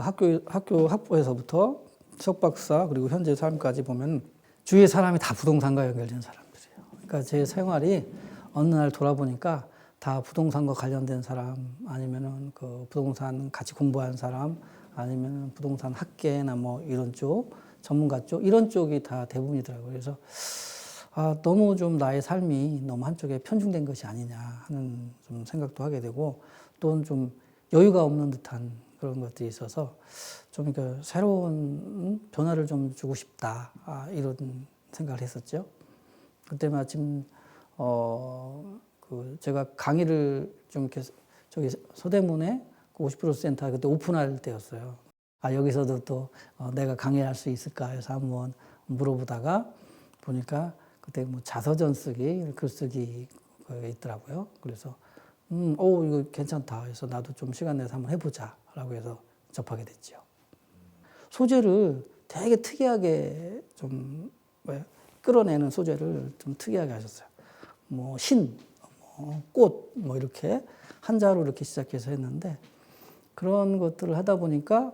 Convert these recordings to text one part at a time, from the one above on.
학교 학교 학부에서부터 석박사 그리고 현재 삶까지 보면 주위의 사람이 다 부동산과 연결된 사람들이에요. 그러니까 제 생활이 어느 날 돌아보니까 다 부동산과 관련된 사람 아니면은 그 부동산 같이 공부한 사람 아니면 부동산 학계나 뭐 이런 쪽 전문가 쪽 이런 쪽이 다 대부분이더라고요. 그래서 아, 너무 좀 나의 삶이 너무 한쪽에 편중된 것이 아니냐 하는 좀 생각도 하게 되고 또는 좀 여유가 없는 듯한 그런 것들이 있어서 좀 그 새로운 변화를 좀 주고 싶다 아, 이런 생각을 했었죠. 그때 마침 어 그 제가 강의를 좀 이렇게 저기 서대문에 그50% 센터 그때 오픈할 때였어요. 아 여기서도 또 어, 내가 강의할 수 있을까 해서 한번 물어보다가 보니까 그때 뭐 자서전 쓰기, 글쓰기 그 있더라고요. 그래서 음, 오 이거 괜찮다. 해서 나도 좀 시간 내서 한번 해보자 라고 해서 접하게 됐죠. 소재를 되게 특이하게 좀 왜, 끌어내는 소재를 좀 특이하게 하셨어요. 뭐 신, 뭐 꽃, 뭐 이렇게 한자로 이렇게 시작해서 했는데 그런 것들을 하다 보니까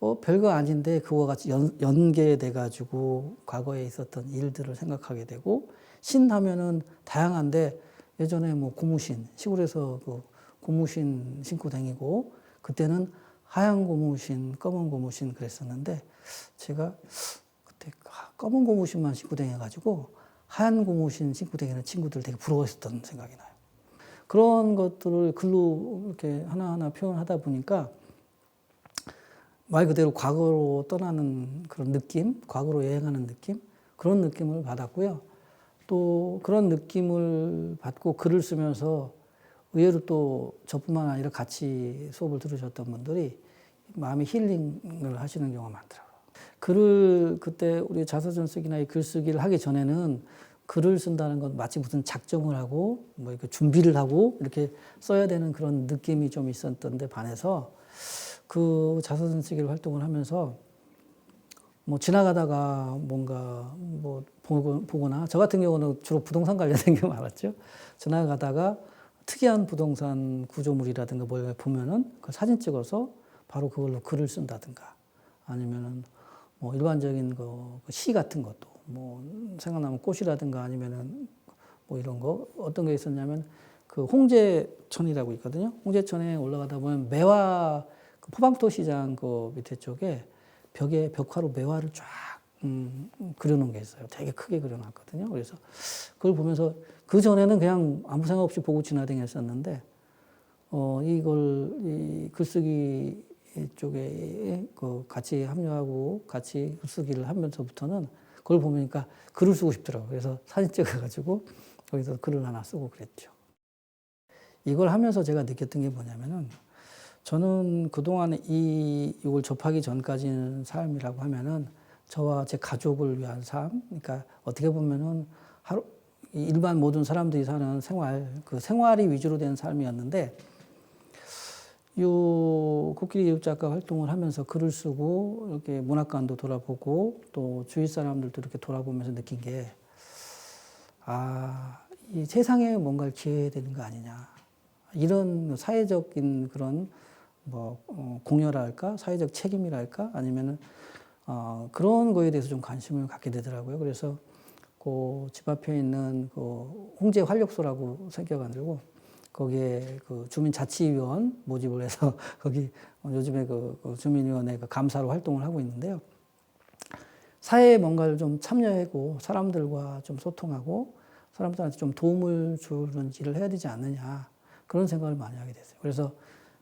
어, 별거 아닌데 그와 같이 연, 연계돼 가지고 과거에 있었던 일들을 생각하게 되고 신 하면은 다양한데 예전에 뭐 고무신 시골에서 그 고무신 신고 다니고 그때는 하얀 고무신, 검은 고무신 그랬었는데 제가 그때 검은 고무신만 신고 다녀가지고 하얀 고무신 신고 다니는 친구들 되게 부러워했었던 생각이 나요. 그런 것들을 글로 이렇게 하나하나 표현하다 보니까 말 그대로 과거로 떠나는 그런 느낌, 과거로 여행하는 느낌, 그런 느낌을 받았고요. 또 그런 느낌을 받고 글을 쓰면서 의외로 또 저뿐만 아니라 같이 수업을 들으셨던 분들이 마음의 힐링을 하시는 경우가 많더라고요. 글을 그때 우리 자서전 쓰기나 이 글쓰기를 하기 전에는 글을 쓴다는 건 마치 무슨 작정을 하고 뭐 이렇게 준비를 하고 이렇게 써야 되는 그런 느낌이 좀 있었던데 반해서 그 자서전 쓰기를 활동을 하면서 뭐 지나가다가 뭔가 뭐 보거나 저 같은 경우는 주로 부동산 관련된 게 많았죠. 지나가다가 특이한 부동산 구조물이라든가 뭘 보면은 그 사진 찍어서 바로 그걸로 글을 쓴다든가 아니면은 뭐 일반적인 그 시 같은 것도 뭐 생각나면 꽃이라든가 아니면은 뭐 이런 거 어떤 게 있었냐면 그 홍제천이라고 있거든요. 홍제천에 올라가다 보면 매화 그 포방토 시장 그 밑에 쪽에 벽에 벽화로 매화를 쫙 음, 그려놓은 게 있어요. 되게 크게 그려놨거든요. 그래서 그걸 보면서 그 전에는 그냥 아무 생각 없이 보고 지나다녔었는데 어 이걸 이 글쓰기 쪽에 그 같이 합류하고 같이 글쓰기를 하면서부터는 그걸 보니까 글을 쓰고 싶더라고요. 그래서 사진 찍어가지고 거기서 글을 하나 쓰고 그랬죠. 이걸 하면서 제가 느꼈던 게 뭐냐면은 저는 그동안 이, 이걸 접하기 전까지는 삶이라고 하면은 저와 제 가족을 위한 삶, 그러니까 어떻게 보면은 하루, 일반 모든 사람들이 사는 생활, 그 생활이 위주로 된 삶이었는데, 요 코끼리 이웃 작가 활동을 하면서 글을 쓰고 이렇게 문학관도 돌아보고 또 주위 사람들도 이렇게 돌아보면서 느낀 게 아, 이 세상에 뭔가를 기해야 되는 거 아니냐. 이런 사회적인 그런 뭐 어, 공여랄까 사회적 책임이랄까 아니면은 어, 그런 거에 대해서 좀 관심을 갖게 되더라고요. 그래서 그 집 앞에 있는 그 홍제 활력소라고 생겨 가지고 거기에 그 주민자치위원 모집을 해서 거기 요즘에 그, 그 주민위원회 그 감사로 활동을 하고 있는데요. 사회에 뭔가를 좀 참여하고 사람들과 좀 소통하고 사람들한테 좀 도움을 주는 일을 해야 되지 않느냐 그런 생각을 많이 하게 됐어요. 그래서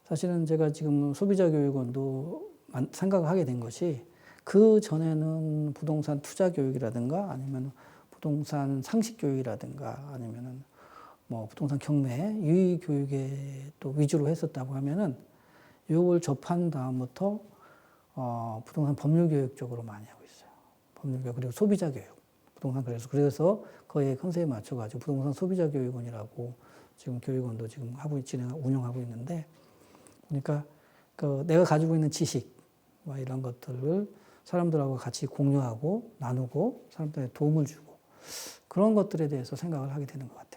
사실은 제가 지금 소비자 교육원도 생각을 하게 된 것이 그 전에는 부동산 투자 교육이라든가 아니면 부동산 상식 교육이라든가 아니면은 뭐 부동산 경매 유의 교육에 또 위주로 했었다고 하면은 이걸 접한 다음부터 어, 부동산 법률 교육 쪽으로 많이 하고 있어요. 법률 교육 그리고 소비자 교육. 부동산 그래서 그래서 거의 컨셉에 맞춰 가지고 부동산 소비자 교육원이라고 지금 교육원도 지금 하고 진행 운영하고 있는데 그러니까 그 내가 가지고 있는 지식 뭐 이런 것들을 사람들하고 같이 공유하고 나누고 사람들에게 도움을 주고 그런 것들에 대해서 생각을 하게 되는 것 같아요.